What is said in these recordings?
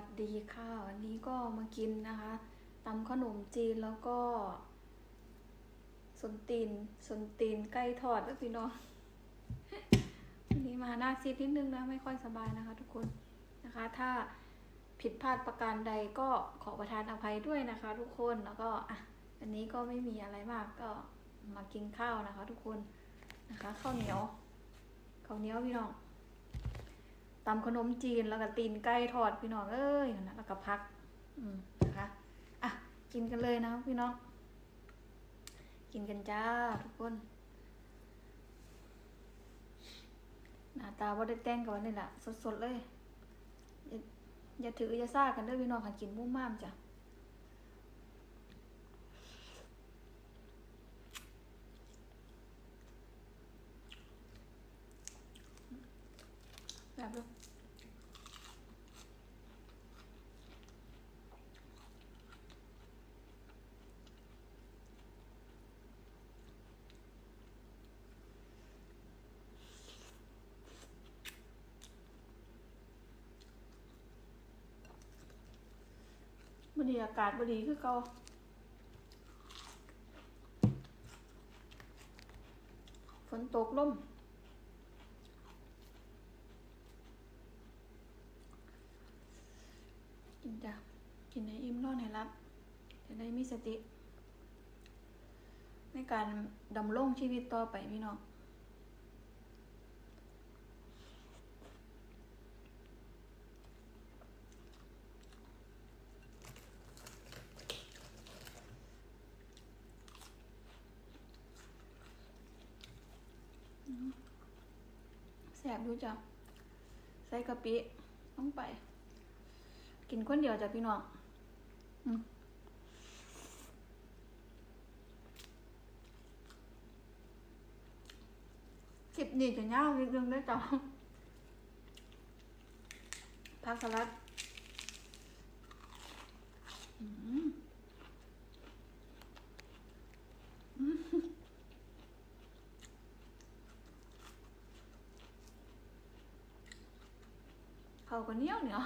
วัสดีค่ะวันนี้ก็มากินนะคะตำขนมจีนแล้วก็สนตีนสนตีนไก่ทอดแล้วพี่น้องวันนี้มาหน้าซีดนิดนึงนะไม่ค่อยสบายนะคะทุกคนนะคะ ถ้าผิดพลาดประการใดก็ขอประทานอภัยด้วยนะคะ ทุกคนแล้วก็อะอันนี้ก็ไม่มีอะไรมากก็มากินข้าวนะคะ ทุกคนนะคะข้าวเหนียวข้าวเหนียวพี่น้อง ตำขนมจีนแล้วก็ตีนไก่ทอดพี่น้องเอ้ยนั่นนะแล้วก็พัก อืมนะคะอะกินกันเลยนะพี่น้อง กินกันจ้าทุกคนหน้าตาว่าได้แต่งกับวันนี้แหละสดๆเลยอย่าอย่าถืออย่าซ่ากันเด้อพี่น้องค่ะกินมุ้มมามจ้ะแบบ ลูกบดีอากาศบดีคือเก่าฝนตกลมกินจ้ะกินให้อิ่มนอนให้รับจะได้มีสติ ในการดำรงชีวิตต่อไปพี่น้อง แสบดูจ้ะใส่กะปิลงไป กินคนเดียวจ้ะพี่น้องคลิปนี้จะยาวนิดนึงนะจ๊ะผักสลัด อืมอืม เขาก็เหนียวเหนียว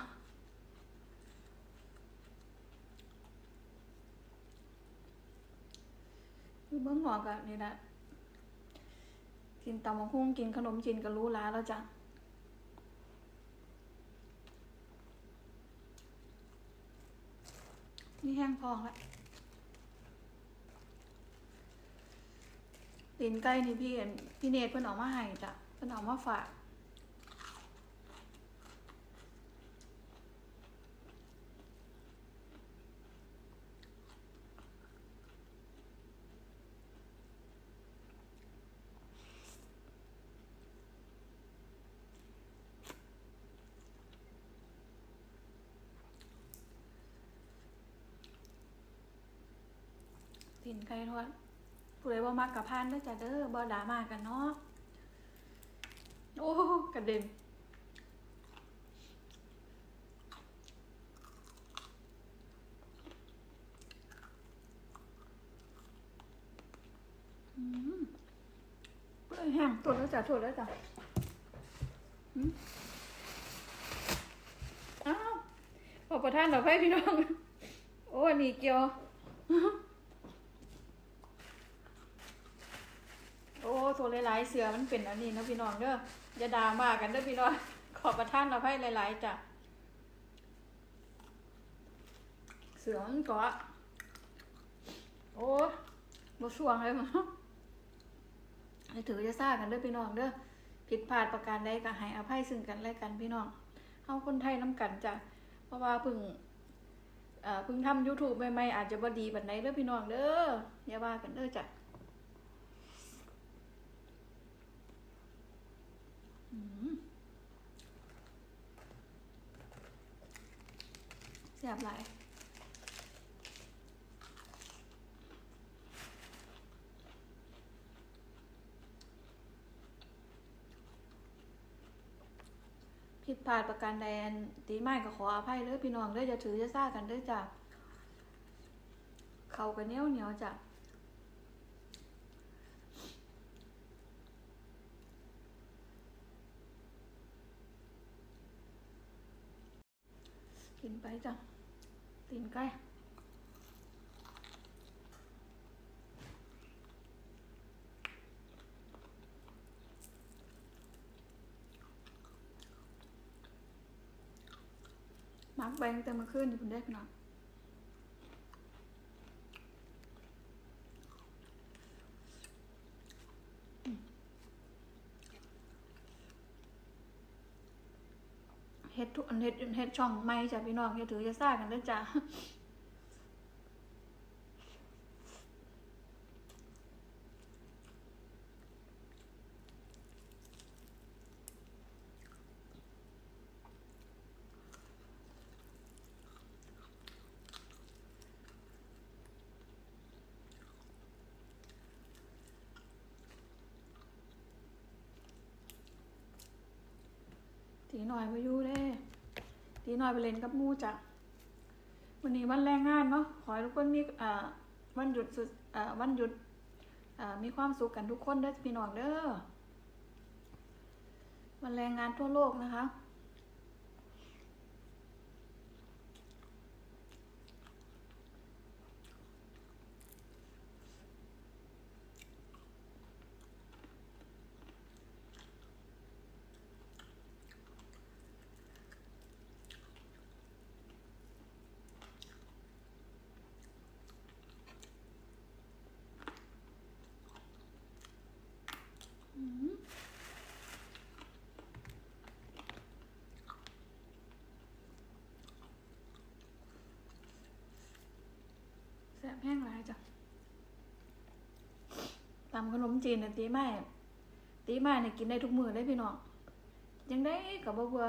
อยู่เบื้องหนอกอะนี่แหละกินตำมะฮุ่งกินขนมจีนก็รู้ล้าแล้วจ้ะนี่แห้งพองละตีนไก่นี่พี่เห็นพี่เนตเพิ่นออกมาให้จ้ะเพิ่นออกมาฝาก ตีนไก่ทอดผู้ใดว่มักกับพานเด้อจ้ะเด้อบ่ด่ามากันเนาะโอ้กระเด็นอืมเปื่อยแห้งตัวแล้วจ้ะตัวแล้วจ้ะอ้าวขอประทานดอกไม้พี่น้อง โอ้อันนี้เกียว โอ้โทรหลายๆเสือมันเป็นอันนี้นะพี่น้องเด้ออย่าด่ามากันเด้อพี่น้องขอประท่านอภัยหลายๆจ้ะเสือมันเกาะโอ้บ่ช่วงเลยมั้งถือจะซ่ากันเด้อพี่น้องเด้อผิดพลาดประการใดก็ให้อภัยซึ่งกันและกันพี่น้องเฮาคนไทยน้ำกันจ้ะเพราะว่าพิ่งเอ่อพิ่งทำ YouTube ใหม่ๆอาจจะบ่ดีปานใดเด้อพี่น้องเด้ออย่าว่ากันเด้อจ้ะ อืม แซ่บหลายผิดพลาดประการใดนตีไม่ก็ขออภัยเด้อพี่น้องเด้ออย่าถือจะซ่ากันเด้อจ้ะเขากันเนี้ยวเหนียวจ้ะ กิ นไปจ้ะตีนไก่มักแบงแต่เมื่อคืนนี่คุณได้ขนาดเฮ็ดทุก เฮ็ดเฮ็ดช่องไม่จ้ะพี่น้องอย่าถืออย่าซ่ากันเด้อจ้ะตีหน่อยไปอยู่เด้ ตีน้อยไปเล่นกับมูจ้ะวันนี้วันแรงงานเนาะขอให้ทุกคนมีวันหยุดสุดวันหยุดมีความสุขกันทุกคนเด้อพี่น้องเด้อวันแรงงานทั่วโลกนะคะ อืมแซ่ บแห้งหลายจ้ะตำขนมจีนเนี่ยตีไม้ตีไม้เนี่ยกินได้ทุกมือเลยพี่น้องยังได้กับบ่เบื่อ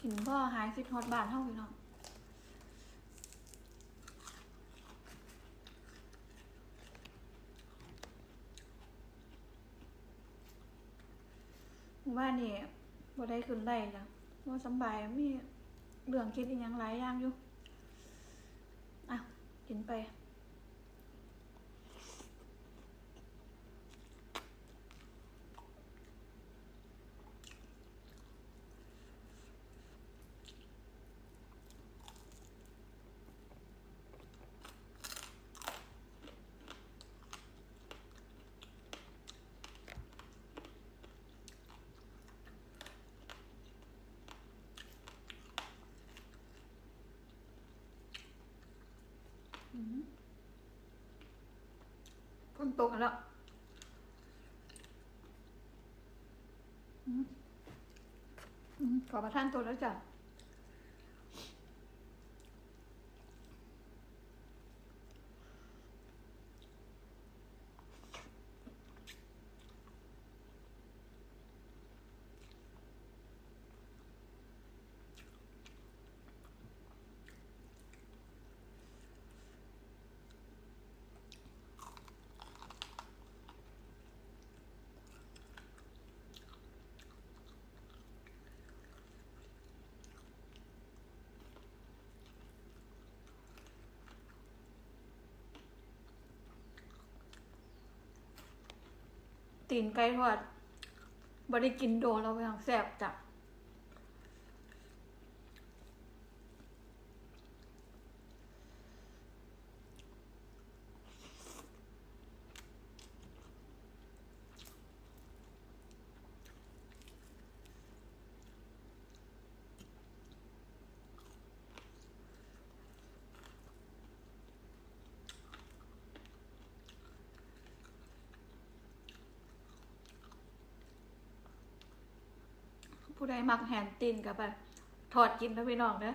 กินพ่อหายคิดฮอดบานเฮาพี่น้อง ว่านี่บ่ได้ขึ้นได้จ้ะบ่สบายมีเรื่องคิดอีกอย่างหลายอย่างอยู่อะกินไป ฝนตกแล้วอืมอืมขอประทานตัวแล้วจ้ะ ตีนไก่ทอดบริกินโดนเราไปทางแซ่บจ้ะ ผู้ใดมักแหนตีนกับไปถอดกินแล้วพี่น้องเด้อ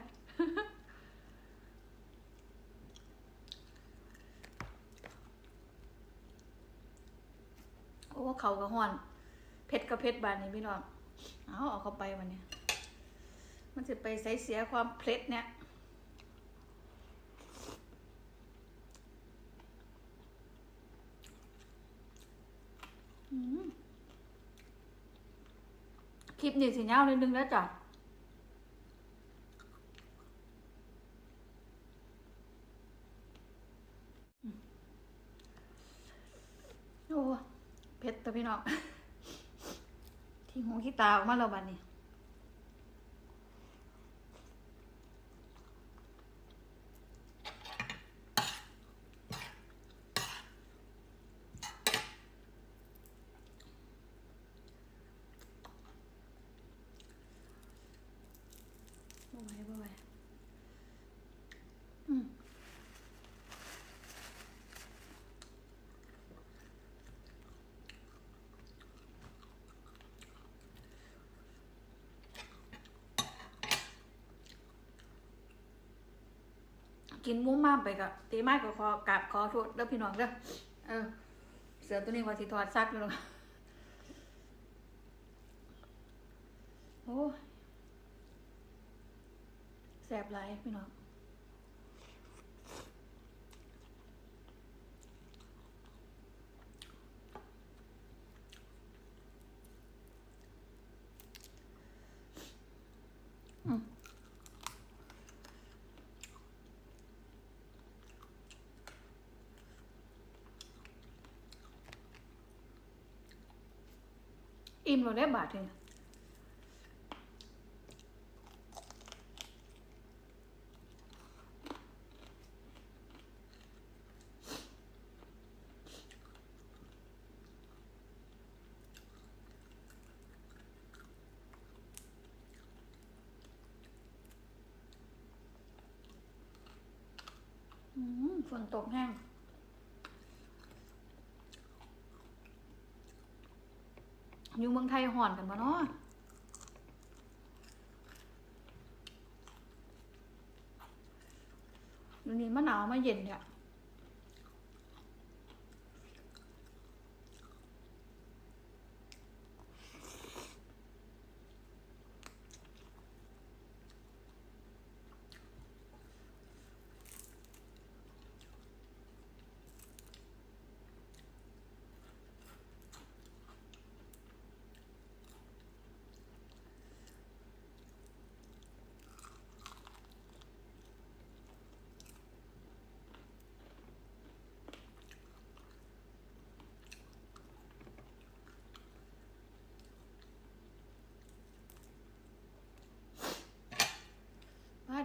โอ้เขาก็ห่อนเผ็ดก็เผ็ดบานนี้พี่น้องเอาเอาเข้าไปวันนี้ มันจะไปใส่เสียความเผ็ดเนี่ยอืม คลิปนี้สีเงานิดนึงแล้วจ้ะโอ้เพชรตัวพี่น้องที่หูที่ตาออกมาแล้วบ้านนี้ กินมุ้งมากไปกับตีไม้กับคอกราบคอโทษแล้วพี่น้องเด้อเออ เสือตัวนี้ว่าสิถอดซักอยู่หรอกโอ้แสบไรพี่น้อง อิ่มเราได้บาทเลย อืมฝนตกแห้ง อยู่เมืองไทยห่อนกันปะเนาะอยู่นี่มะนาวมาเย็นเนี่ยว่า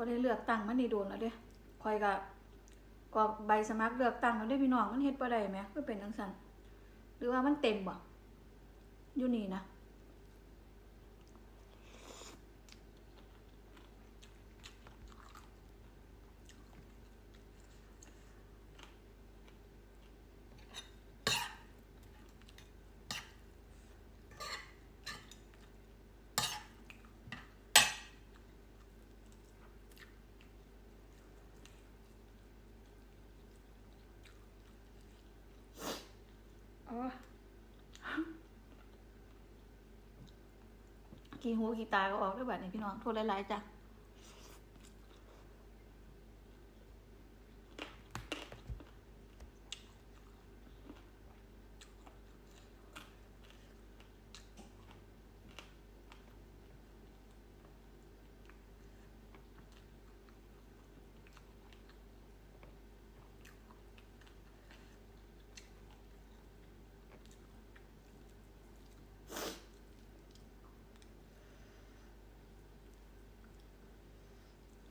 บ่ได้เลือกตั้งมันนี่โดนแล้วเด้คอยกับกรอกใบสมัครเลือกตั้งแล้วเด้พี่น้องมันเฮ็ดบ่ได้ไหมก็เป็นจังซั่นหรือว่ามันเต็มบ่อยู่นี่นะ อ๋อ กี่หูกี่ตาก็ออกด้วยบัดนี้พี่น้องโทษหลายๆจ้ะ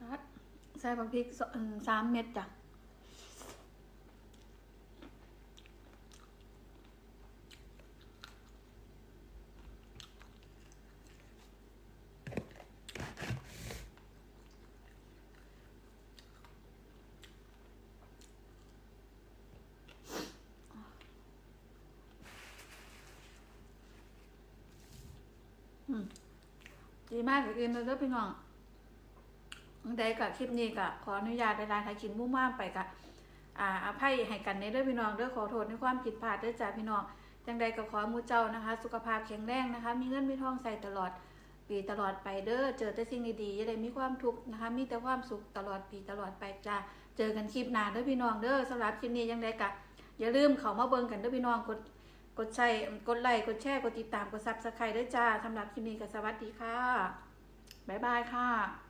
รัด ใส่ผักพริกสามเม็ดจ้ะดีมากกับกินเลยเด้อพี่น้อง ได้กับคลิปนี้ก็ขออนุญาตเวลาถ่ายคลิปมุ่งมั่นไปกับอ่าอภัยให้กันในเด้องพี่น้องเด้อขอโทษในความผิดพลาดเด้อจ้าพี่น้องจังใดก็ขอมูเจ้านะคะ สุขภาพแข็งแรงนะคะ มีเงินมีทองใส่ตลอดปีตลอดไปเด้อเจอแต่สิ่งดีๆอย่าได้มีความทุกข์นะคะ มีแต่ความสุขตลอดปีตลอดไปจ้าเจอกันคลิปหน้าเด้อพี่น้องเด้อสำหรับคลิปนี้ยังไดก็อย่าลืมเข้ามาเบิ่งกันเด้อพี่น้องกดกดใช้กดไลค์กดแชร์กดติดตามกดซับสไครต์ด้วยจ้าสำหรับคลิปนี้ก็สวัสดีค่ะบ๊ายบายค่ะ